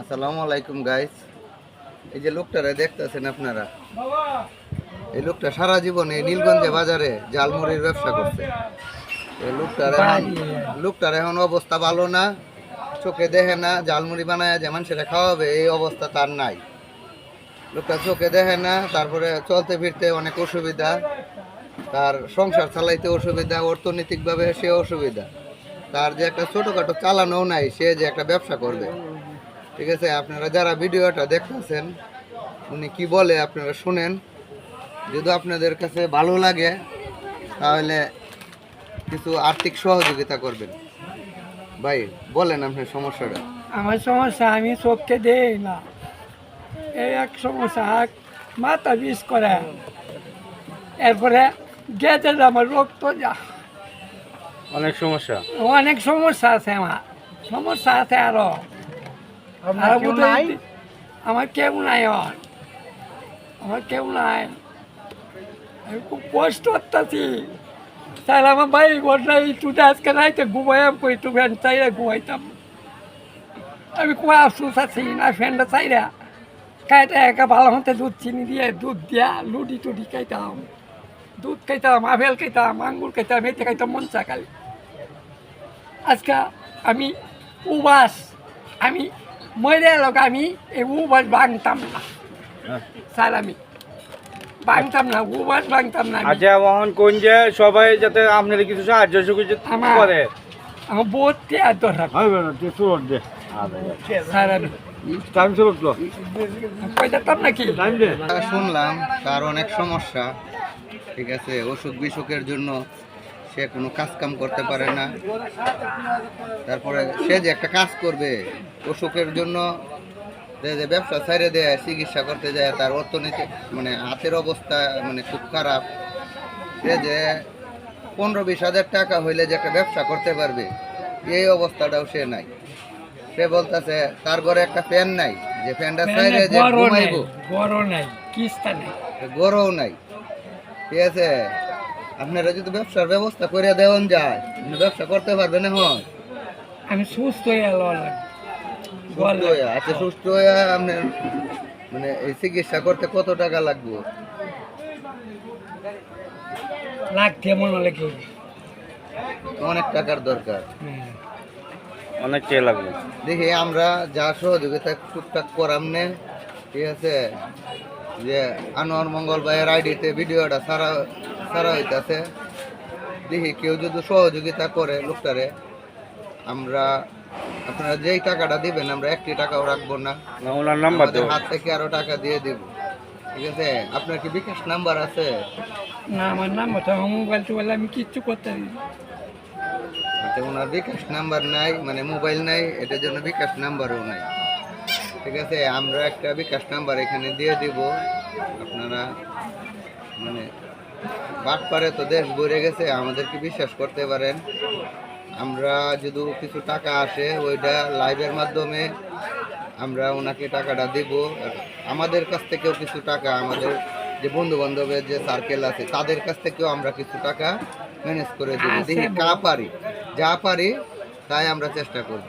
আসসালামু আলাইকুম গাইস এই যে লোকটারে দেখতেছেন আপনারা? এই লোকটা সারা জীবন এই নীলগঞ্জে বাজারে জালমুড়ির ব্যবসা করছে। এই লোকটার এখন লোকটার এখন অবস্থা ভালো না চোখে দেখে না জালমুড়ি বানায় যে মানুষেরা খাওয়াবে এই অবস্থা তার নাই। লোকটা চোখে দেখে না তারপরে চলতে ফিরতে অনেক অসুবিধা। তার সংসার চালাইতে অসুবিধা অর্থনৈতিকভাবে সে অসুবিধা। তার যে একটা ছোটোখাটো চালানো নাই সে যে একটা ব্যবসা করবে। ঠিক আছে আপনারা যারা ভিডিওটা দেখতেছেন উনি কি বলে আপনারা শুনেন। যদি আপনাদের কাছে ভালো লাগে তাহলে কিছু আর্থিক সহযোগিতা করবেন। ভাই বলেন আপনার সমস্যাটা। আমার সমস্যা আমি চোখকে দেই না। এই এক সমস্যা মাথা বিষ করে। এরপরে গেছে যে আমার রক্ত যা। অনেক সমস্যা। অনেক সমস্যা আছে আমার। সমস্যা আছে আরও। আরও বোধহয় আমার কেউ নাই আর। আমার কেউ নাই। আমি খুব কষ্ট করতেছি। তাহলে আমার ভাই ঘটনা একটু আজকে রাইতে ঘুমাইয়াম কই? একটু ফ্যান চাইলে ঘুমাইতাম। আমি কুয়া আফসোস আছি না ফ্যানটা চাইরা। খাইতে একা ভালো মতো দুধ চিনি দিয়ে দুধ দিয়া লুডি টুডি খাইতাম। দুধ খাইতাম আপেল খাইতাম আঙ্গুর খাইতাম এতে খাইতাম মন চা খালি আজকে আমি উবাস আমি মরে এলাকা আমি এই উবাস ভাঙতাম না। স্যার আমি। ভাঙতাম না উবাস ভাঙতাম না। আচ্ছা মোহন কোন যে সবাই যাতে আপনার কিছু সাহায্য সুযোগ আমার- করে। আমার বহুত টেয়ার দরকার স্যার আমি। টাইম শুরু কইতাম নাকি টাইম দে। শুনলাম তার অনেক সমস্যা। ঠিক আছে অসুখ বিসুখের জন্য সে কোনো কাজ কাম করতে পারে না। তারপরে সে যে একটা কাজ করবে অসুখের জন্য যে ব্যবসা ছেড়ে দেয় চিকিৎসা করতে যায় তার অর্থনৈতিক মানে হাতের অবস্থা মানে খুব খারাপ। সে যে পনেরো বিশ হাজার টাকা হইলে যে একটা ব্যবসা করতে পারবে এই অবস্থাটাও সে নাই। সে বলতেছে তার ঘরে একটা ফ্যান নাই যে ফ্যানটা ছেড়ে যে ঘুমাইবো। কিস্তা নাই। গরও নাই। ঠিক আছে? আপনারা যদি ব্যবসার ব্যবস্থা করে দেওয়ান যায় আপনি ব্যবসা করতে পারবেন এখন আমি সুস্থ হয়ে সুস্থ হয়ে আচ্ছা সুস্থ হয়ে আপনার মানে এই চিকিৎসা করতে কত টাকা লাগবে? লাগতে মনে অনেক টাকার দরকার। অনেক লাগবে। দেখি আমরা যা সহযোগিতা টুকটাক করাম নে ঠিক আছে? যে আনোয়ার মঙ্গল ভাইয়ের আইডিতে ভিডিওটা সারা সারা হইতাছে দেখি কেউ যদি সহযোগিতা করে লোকটারে আমরা আপনারা যেই টাকাটা দিবেন আমরা একটি টাকাও রাখব না। না, ওনার নাম্বার দেবো। হাত থেকে আরও টাকা দিয়ে দেব। ঠিক আছে? আপনার কি বিকাশ নাম্বার আছে? না আমার নাম হতো আমার মোবাইল টোবাইল আমি কিচ্ছু করতে আচ্ছা ওনার বিকাশ নাম্বার নাই মানে মোবাইল নাই এটার জন্য বিকাশ নাম্বারও নাই। ঠিক আছে? আমরা একটা বিকাশ নাম্বার এখানে দিয়ে দিব। আপনারা মানে বাট পারে তো দেশ ভরে গেছে আমাদেরকে বিশ্বাস করতে পারেন। আমরা যদি কিছু টাকা আসে ওইটা লাইভের মাধ্যমে আমরা ওনাকে টাকাটা দেব। আমাদের কাছ থেকেও কিছু টাকা আমাদের যে বন্ধু বান্ধবের যে সার্কেল আছে তাদের কাছ থেকেও আমরা কিছু টাকা ম্যানেজ করে দেবো। আছে দেখি। কা পারি যা পারি তাই আমরা চেষ্টা করব।